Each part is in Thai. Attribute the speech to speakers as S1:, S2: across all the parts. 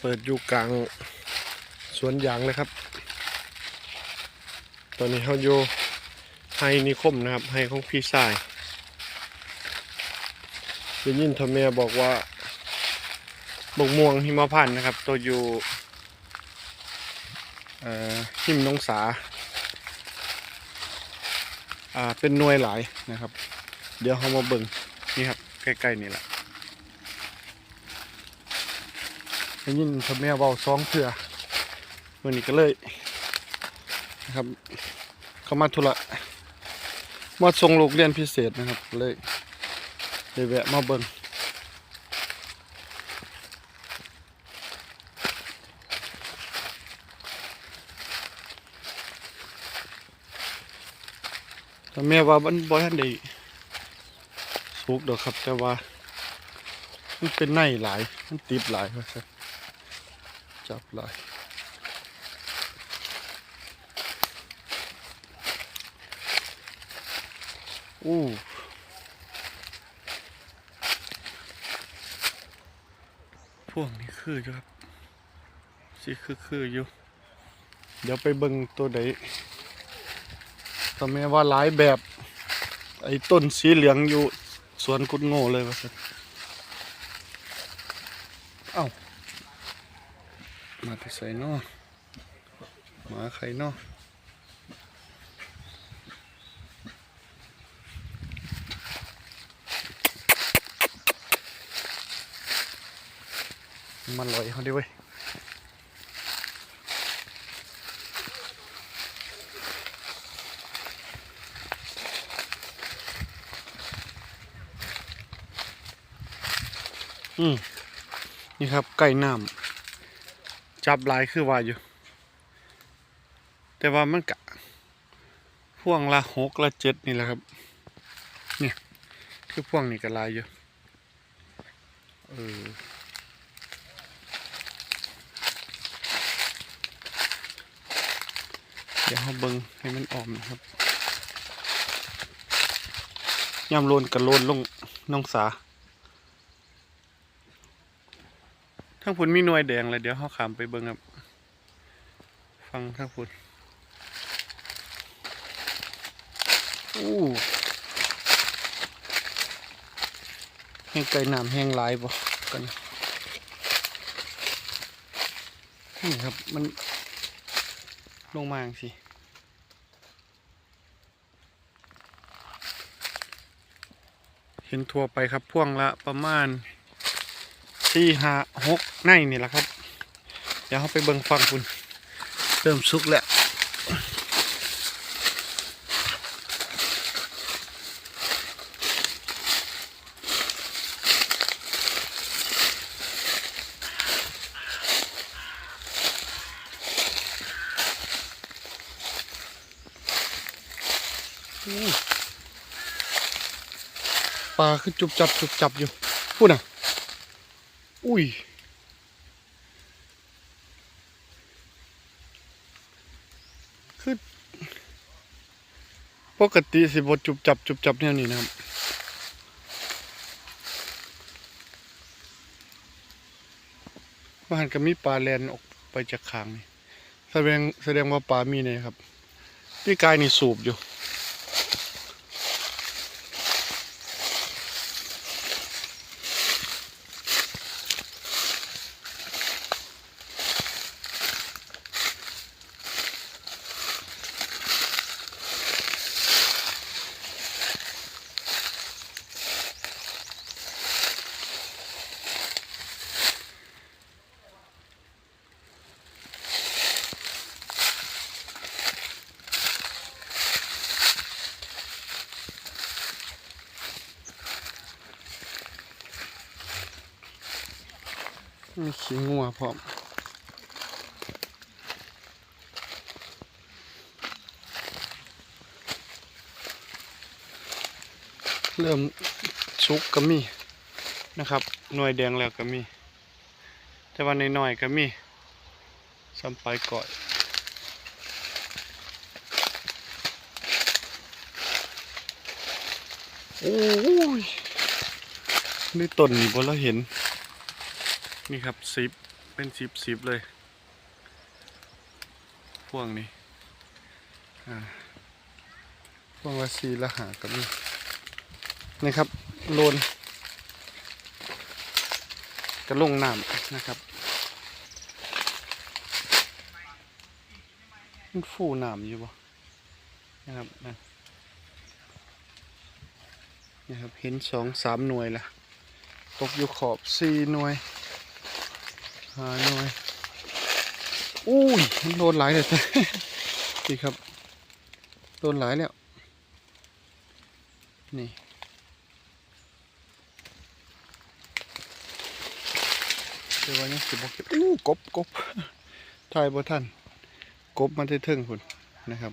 S1: เปิดอยู่กลางสวนยางเลยครับ ตอนนี้เขาอยู่ไฮนิคมนะครับไฮของพี่ชายได้ยินทอมเมียบอกว่าบกม่วงหิมพานต์นะครับ ตัวอยู่เอ่อหิมนองสาอ่าเป็นหน่วยหลายนะครับ เดี๋ยวเขามาเบิ่งนี่ครับใกล้ๆนี่แหละ ได้ยินทำแม่เบาซองเถื่อวันนี้ก็เลยนะครับ เขามาธุระมาส่งลูกเรียนพิเศษนะครับเลยเลยแวะมาเบิ่งแต่แม่ว่ามันบ่ทันได้สุกดอกครับ แต่ว่า มันเป็นในหลาย มันติดหลายว่าซั่น จับหลยอู้พวกนี้คืออยู่ครับสิคือคืออยู่ เดี๋ยวไปเบิ่งตัวใดทำไมว่าหลายแบบ ไอ้ต้นสีเหลืองอยู่ สวนกุดโง่เลยว่าสันเอ้า มาที่ใส่นอหมาไข่นอมันลอยเขาดิเว้ยอืมนี่ครับไก่น้ำ จับหลายคือว่าอยู่ แต่ว่ามันกะพ่วงละหกละเจ็ดนี่แหละครับเนี่ยคือพ่วงนี่ก็ลายอยู่เออเดี๋ยวเราเบิงให้มันออมนะครับย่ำโลนกับโลนลงน้องสา ทั้งพุ่นมีหน่วยแดงเลยเดี๋ยวเขาขามไปเบิ่งครับฟังทั้งพุ่นอู้แห้งไก่น้ำแห้งหลายบ่กันนี่ครับมันลงมาสิเห็นทั่วไปครับพ่วงละประมาณ สี่ห้าหกในนี่แหละครับ เดี๋ยวเขาไปเบิ่งฟังคุณเริ่มสุกแล้วปลาคือจุบจับจุบจับอยู่พูดน่ะ อุ้ย คือ ปกติสิบจุบจับ จุบจับแนวนี้นะครับบ้านก็มีปลาแลนออกไปจากขางนี่แสดงแสดงว่าปลามีเนี่ยครับพี่กายนี่สูบอยู่ มีขี้งัวพร้อมเริ่มสุกก็มีนะครับ หน่วยแดงแล้วก็มี แต่ว่าในหน้อยก็มีซ้ำไปก่อนโอ้ยนี่ต้นนี่บ่เราเห็น นี่ครับสิบเป็นสิบสิบเลยพวงนี้อ่าพวงละสีละหากับนี่นี่ครับโลนกระลงน้ำนะครับมันฟูน้ำอยู่บ่นะครับนะนี่ครับ เห็นสองสามหน่วยละตกอยู่ขอบสี่หน่วย หาหน่วยอุ้ยมันโดนหลายเลยนี่ครับ โดนหลายแล้ว นี่เดี๋ยววันนี้สิบเก็บอู้กบกบทายบ่ท่าน กบมาที่เทิงคุณนะครับ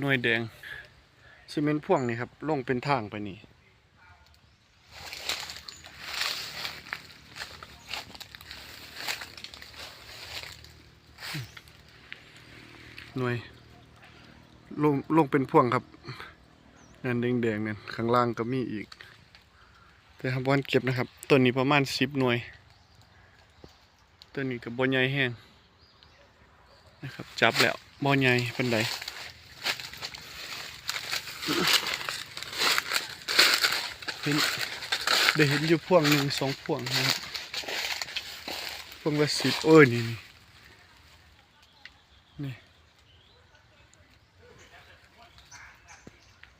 S1: หน่วยแดงซีเมนต์พ่วงนี่ครับลงเป็นทางไปนี่หน่วยลงลงเป็นพ่วงครับนั่นแดงๆนั่นข้างล่างก็มีอีก แต่ครับวันเก็บนะครับตัวนี้ประมาณสิบหน่วยตัวนี้กับบอลใหญ่แห้งนะครับจับแล้วบอลใหญ่เป็นได เห็นได้เห็นอยู่พวงหนึ่งสองพวงนะครับพวงละสิบเอ้ยนี่นี่นี่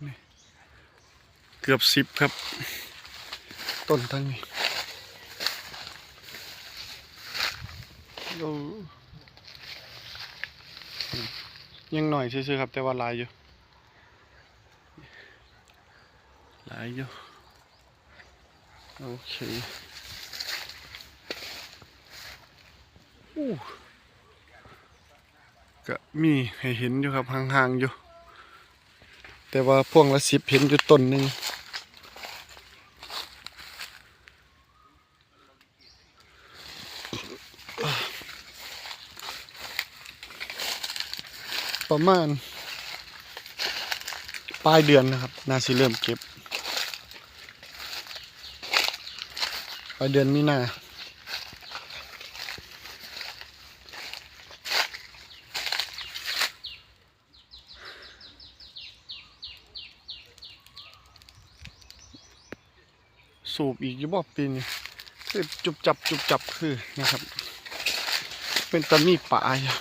S1: นเกือบสิบครับ ต้นทั้งนี้ยังหน่อยซื่อๆครับ แต่ว่าลายอยู่ หลายอยู่ โอเคก็มีให้เห็นอยู่ครับห่างๆอยู่ แต่ว่าพวงละสิบเห็นอยู่ต้นหนึ่งประมาณปลายเดือนนะครับ น่าสิเริ่มเก็บ ไปเดือนมีนาสูบอีกยี่บ่ปีนี้คือจุบจับจุบจับคือนะครับ เป็นตะมีป่าอยู่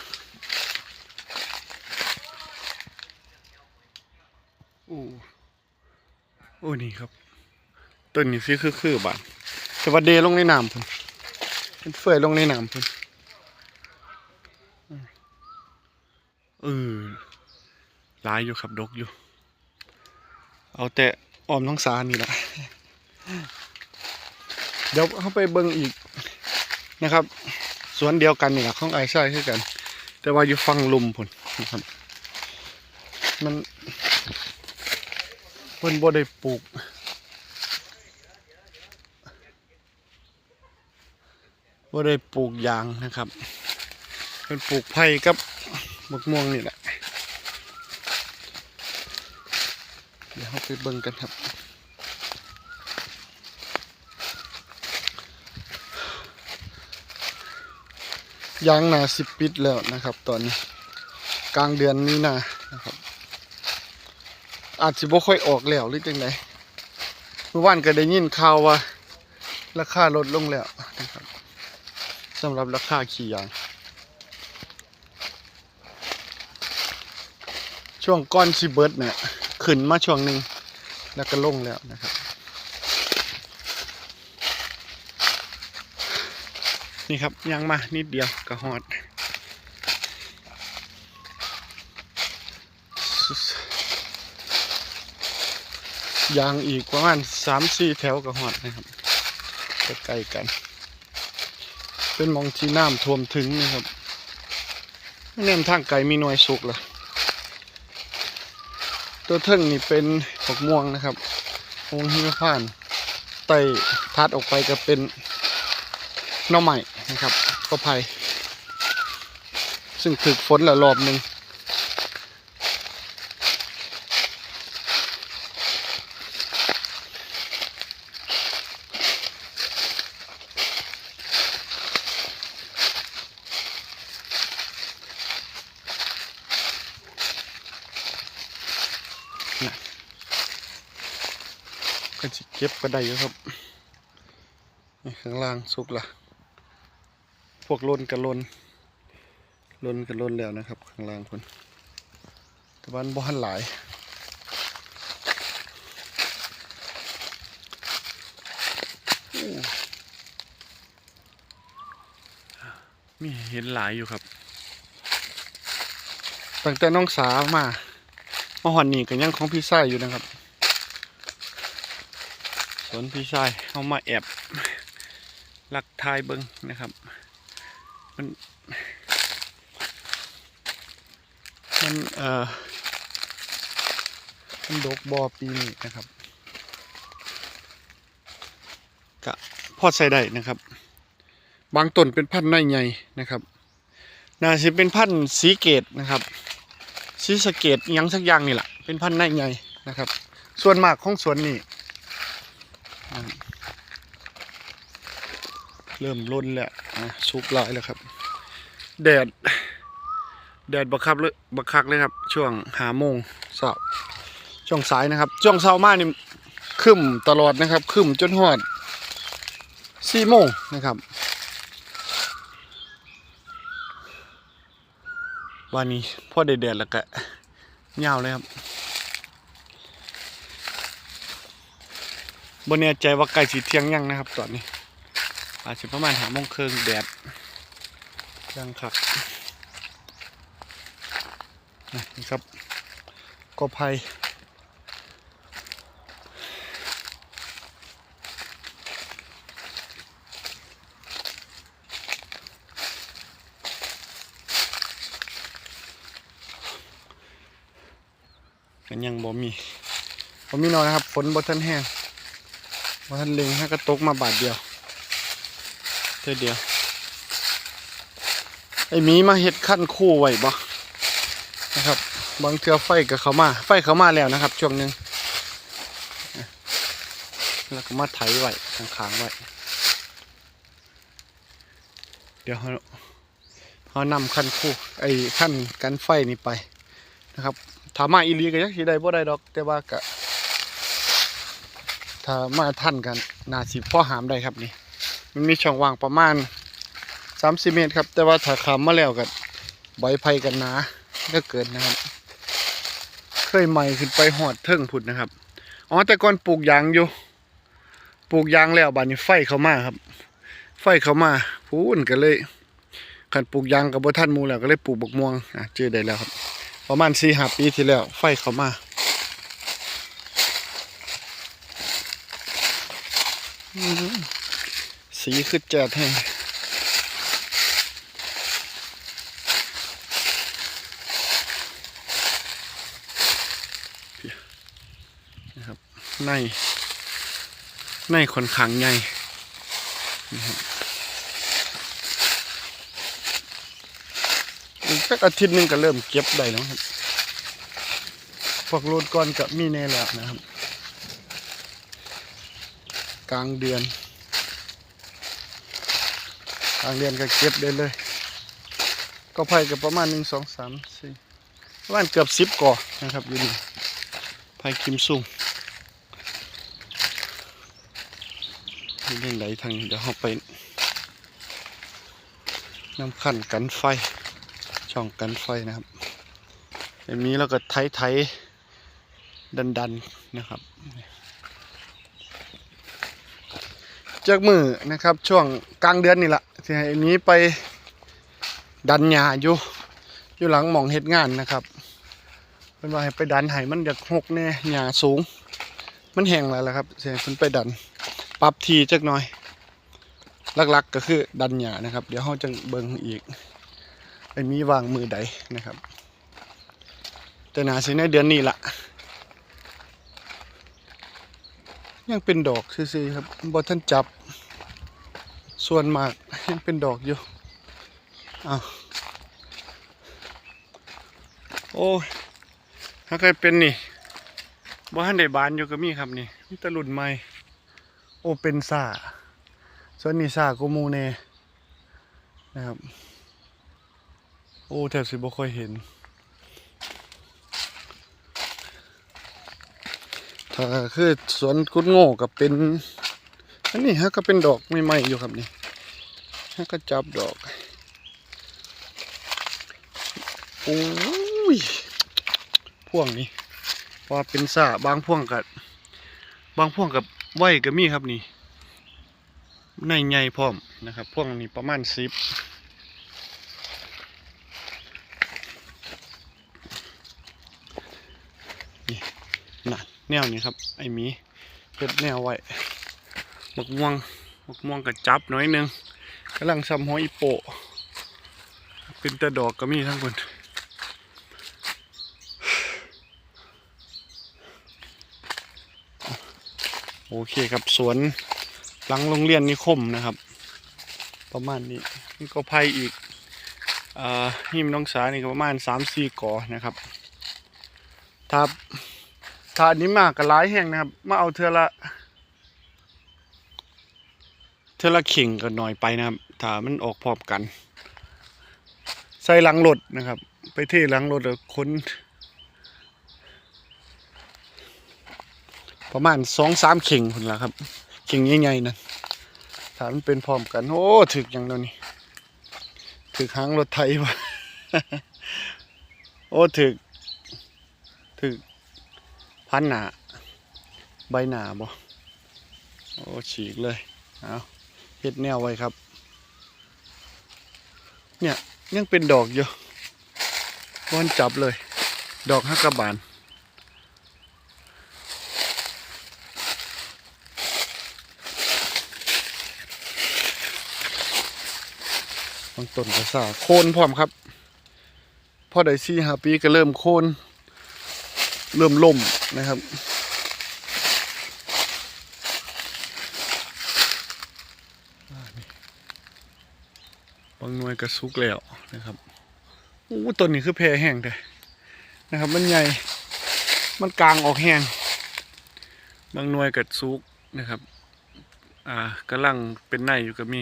S1: โอ้โอ้นี่ครับต้นนี้คือคือคือบาน แต่ว่าเดลงในน้ำพุ่นเป็นเฟื่อยลงในน้ำพุ่นเออหลายอยู่ครับดกอยู่ เอาแต่ออมท้องสานี่แหละเดี๋ยวเข้าไปเบิ่งอีกนะครับ สวนเดียวกันนี่แหละของไอ้ใช่คือกัน แต่ว่าอยู่ฟังลุมพุ่นนะครับ มันเพิ่นบ่ได้ปลูก ว่าได้ปลูกยางนะครับ เป็นปลูกไผ่กับมะม่วงนี่แหละ เดี๋ยวเราไปเบิ่งกันครับ ยางนาสิบปิดแล้วนะครับ ตอนนี้ กลางเดือนนี้นานะครับ อาจจะบ่ค่อยออกแล้วหรือจังไดเมื่อวานก็ได้ยินข่าวว่า ราคาลดลงแล้ว สำหรับราคาขี่ยาง ช่วงก้อนซีเบิร์ดเนี่ยขึ้นมาช่วงหนึ่งแล้วก็ลงแล้วนะครับ นี่ครับยางมานิดเดียวก็หอดยางอีกประมาณสามสี่แถวก็หอดนะครับใกล้ๆกัน เป็นมองที่น้ำท่วมถึงนะครับแนมทางไกลมีหน่วยสุกละตัวเทิงนี่เป็นหกม่วงนะครับม่วงหิมพานไต่ทัดออกไปก็เป็นหน่อใหม่นะครับก็ไผ่ซึ่งถึกฝนละรอบหนึ่ง ก็จะเก็บก็ได้อยู่ครับนี่ข้างล่างสุกละพวกลนกับลนลนกับลนแล้วนะครับ ข้างล่างคนแต่วันบ่หันหลายมีเห็นหลายอยู่ครับตั้งแต่น้องสาวมามาหอนนี่กันยังของพี่ชายอยู่นะครับ สวนพี่ชายเอามาแอบลักทายเบิงนะครับ มัน มันเอ่อมันดกบอปีนี้นะครับกะพอใส่ได้นะครับ บางต้นเป็นพันธุ์ในใหญ่นะครับน่าจะเป็นพันธุ์สีเกตนะครับสีสเกตยังสักอย่างนี่แหละเป็นพันธุ์ในใหญ่นะครับ ส่วนมากของสวนนี่อ่า เริ่มล้นแล้วอะสุกหลายแล้วครับ แดด แดดบักคับเลยบักคักเลยครับ ช่วงหาโมงเช้าช่วงสายนะครับ ช่วงเช้ามานี่ครึ้มตลอดนะครับครึ้มจนหอดสี่โมงนะครับวันนี้พ่อเดือดแล้วก็ยาวเลยครับบนแน่ใจว่าใกล้สีเทียงยังนะครับตอนนี้ อาจจะประมาณหาโมงครึ่งแดดยังคักนี่ครับกอไผ่กันยังบ่มีบ่มีน้อยนะครับ ฝนบ่ทันแห้งบ่ทันเล็งให้กระตกมาบาทเดียว เท่าเดียวไอ้หมีมาเฮ็ดขั้นคู่ไว้บ่นะครับ บางเทือไฟกับเขามา ไฟเขามาแล้วนะครับ ช่วงหนึ่งแล้วก็มาไถไว้ค้างๆไว้ เดี๋ยวเขาเขานำขั้นคู่ไอ้ขั้นกันไฟนี่ไปนะครับถามมาอีลีก็ยักสีได้บ่ได้ดอก แต่ว่าก็ถ้ามาท่านกันนาสิพ่อหามได้ครับนี่ มันมีช่องว่างประมาณสามสิเมตรครับ แต่ว่าถ้าขามมาแล้วกันใบไผ่กันหนาก็เกินนะครับ เคยใหม่ขึ้นไปหอดเทิงผุดนะครับ อ๋อแต่ก่อนปลูกยางอยู่ ปลูกยางแล้วบานนี้ไฟเข้ามาครับ ไฟเข้ามาพูนกันเลยขันปลูกยางกับบ่ท่านมูแล้วก็เลยปลูกบกม่วงอะเจอได้แล้วครับ ประมาณสี่ห้าปีที่แล้ว ไฟเข้ามาอื สีคือแจ๊ดแห้งนะครับในในค่อนข้างใหญ่นะครับอีกสักอาทิตย์หนึงก็เริ่มเก็บได้แล้วครับพวกโรดก้อนกับมีแน่แล้วนะครับ กลางเดือน กลางเดือนก็เก็บได้เลย ก็ไผ่กับประมาณหนึ่งสองสามสี่ประมาณเกือบสิบก่อนะครับอยู่นี่ไผ่คิมซุงเรื่องไหนทางเดี๋ยวเราไปน้ำขั้นกันไฟ ช่องกันไฟนะครับอย่างนี้เราก็ไถไถดันดันนะครับจากมือนะครับช่วงกลางเดือนนี่แหละ ที่ให้มีไปดันหญ้าอยู่อยู่หลังหมองเฮ็ดงานนะครับเป็นว่าให้ไปดันให้มันอยากหกแน่หญ้าสูง มันแห้งแล้วล่ะครับเสียคุณไปดันปรับทีจักหน่อยหลักๆก็คือดันหยานะครับ เดี๋ยวเราจะเบิ่งอีกไอ้มีวางมือใดนะครับ แต่นาสิในเดือนนี้ละยังเป็นดอกซื่อๆครับบอท่านจับ ส่วนมากยังเป็นดอกอยู่อ้าวโอ้ยถ้าเคยเป็นนี่บ้านได้บานอยู่ก็มีครับนี่มีตะลุ่นใหม่โอเป็นซาส่วนนี้ซ่ากูมูเน่นะครับ โอ้แทบสิบ่ค่อยเห็น ถ้าคือสวนกุดโง่กับเป็น อันนี้ฮะก็เป็นดอกใหม่ๆอยู่ครับนี่ฮะก็จับดอกโอ้ยพ่วงนี้ว่าเป็นสาบางพ่วงกับบางพ่วงกับไหวก็มีครับนี่ในใหญ่พร้อมนะครับ พ่วงนี้ประมาณสิบนี่นะแนวนี้ครับ ไอหมีเฮ็ดแนวไว้ หมกม่วงหมกม่วงกับจับน่อยหนึงกำลังซ้ำหอีโปะเป็นต่ดอกก็มีทั้งคนโอเคครับสวนหลังโรงเรียนนิคมนะครับ ประมาณนี้นี่ก็ไผ่อีกอ่าหิมน้องสานี่ก็ประมาณสามสี่กอนะครับถ้าถ้าอันนี้มากก็หลายแห่งนะครับ มาเอาเทือละ เทือละข่งก็หน่อยไปนะครับ ถ้ามันออกพร้อมกัน ใส่หลังรถนะครับ ไปเทหลังรถแล้วค้นประมาณสองสามเข่งคนละครับเข่งใหญ่ๆนั่นถามนเป็นพร้อมกัน โอ้ถึกอย่างเดียวนี่ถึกหางรถไทยวะโอ้ถึก ถึกพันหนาใบหนาบ่โอ้ฉีกเลย เอา เฮ็ดแนวไว้ครับ เนี่ยยังเป็นดอกอยู่วันจับเลย ดอกฮักกระบาลบางต้นก็สาโคนพร้อมครับ พอได้สี่ห้าปีก็เริ่มโคน เริ่มล่มนะครับางหน่วยก็สุกแล้วนะครับอู้ต้นนี้คือแพรแห้งเลยนะครับ มันใหญ่ มันกลางออกแห้ง บางหน่วยก็สุกนะครับ อ่ากำลังเป็นในอยู่ก็มี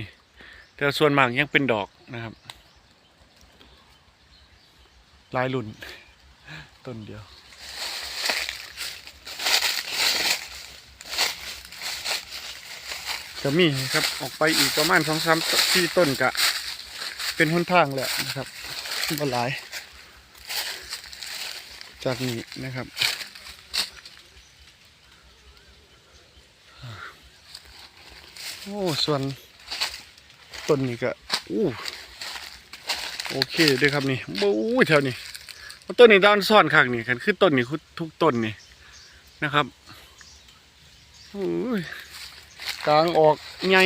S1: แต่ส่วนมากยังเป็นดอกนะครับ ลายรุ่นต้นเดียวจะมีครับออกไปอีกประมาณสองสามที่ต้นกะ เป็นหนทางแหละนะครับบหลาย จากนี้นะครับโอ้ส่วนต้นนี้ก็อู้โอเคด้วยครับนี่บู๊แถวนี้ต้นนี้ด้านซ่อนข้างนี่คันคือต้นนี้ทุกต้นนี่นะครับโอ้กลางออกใหญ่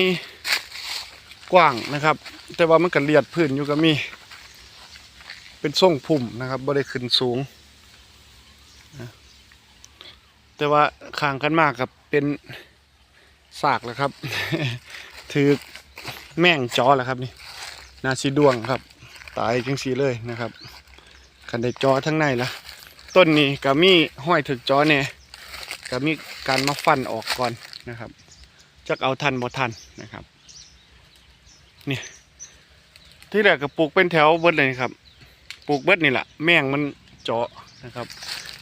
S1: กว้างนะครับ แต่ว่ามันก็เลียดพื้นอยู่ก็มี เป็นทรงพุ่มนะครับบ่ได้ขึ้นสูง แต่ว่าข้างกันมากกับเป็นสากแล้วครับ ถือแม่งจอแล้วครับนี่นาซีดวงครับ ตายจังสีเลยนะครับคันได้จอทั้งในละต้นนี้ก็มีห้อยถึกจอเนี่ยก็มีการมาฟันออกก่อนนะครับจักเอาทันบ่ทันนะครับ นี่ที่แรกก็ปลูกเป็นแถวเบิดเลยครับ ปลูกเบิดนี่แหละแม่งมันเจาะนะครับ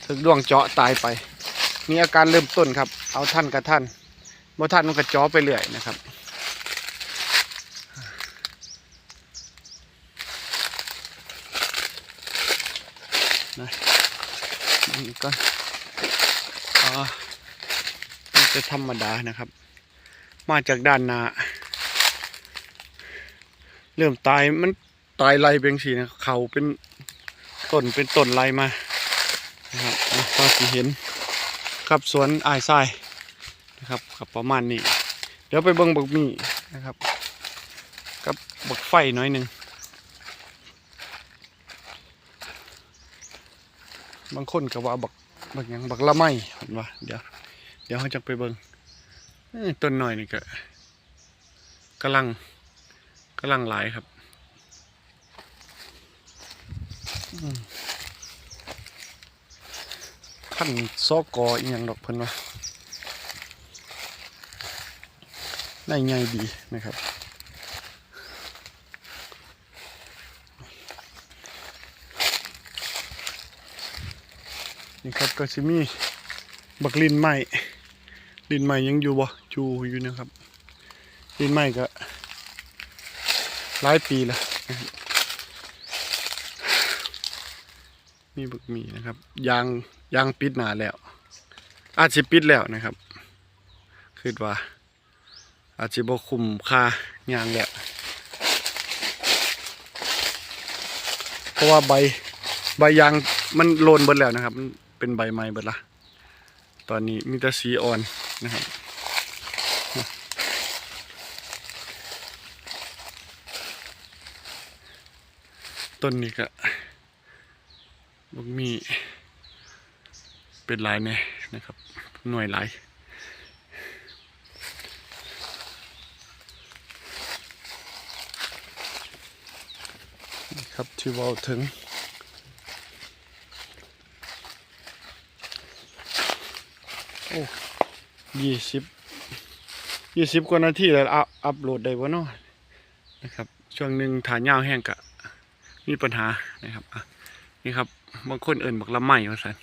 S1: ถึกดวงเจาะตายไปนี่อาการเริ่มต้นครับ เอาท่านกับท่านบ่ท่านมันก็เจาะไปเรื่อยนะครับนี่ก็อ่ามันจะธรรมดานะครับ มาจากด้านหน้า เริ่มตายมันตายไล่เบงสีนะเขาเป็นต้นเป็นต้นไล่มานะครับอะก็สิเห็นครับสวนอายทรายนะครับกับประมาณนี้ เดี๋ยวไปเบิ่งบักมี่นะครับ กับบักไฟน้อยหนึ่งบางคนก็ว่าบักบักยังบักละไม้เห็นว่าเดี๋ยวเดี๋ยวเขาจะไปเบิ่งต้นหน่อยนี่ก็กำลัง กำลังหลายครับอืมพันซอกออีหยังดอกเพิ่นว่าได้ใหญ่ดีนะครับนี่ครับก็สิมีบักลินใหม่ลินใหม่ยังอยู่บ่อยู่อยู่นะครับลินใหม่ก็ หลายปีแล้วนะครับมีบักมีนะครับ ยางยางปิดหนาแล้ว อาจสิปิดแล้วนะครับคิดว่า อาจสิบ่คุมค่ายางแล้วเพราะว่าใบใบยางมันโลนเบิดแล้วนะครับ มันเป็นใบไม้เบิดละตอนนี้มีแต่สีอ่อนนะครับ ต้นนี้ก็บกมีเป็นลายแน่นะครับ หน่วยหลายครับที่ว่าถึงโอ้ยี่สิบยี่สิบกว่านาทีแล้วอัพอัพโหลดได้บ่เนาะนะครับ ช่วงหนึ่งฐานยาวแห้งกะ มีปัญหานะครับนี่ครับบางคนเอิ่นบักละไม้ว่าสัน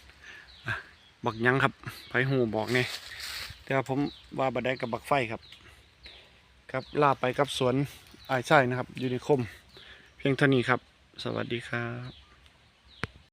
S1: อะบักยังครับไผหูบอกเนี่ยแต่ว่าผมว่าบัดได้กับบักไฟครับ ครับลาไปกับสวนอายใช่นะครับยูนิคม เพียงเท่านี้ครับ สวัสดีครับ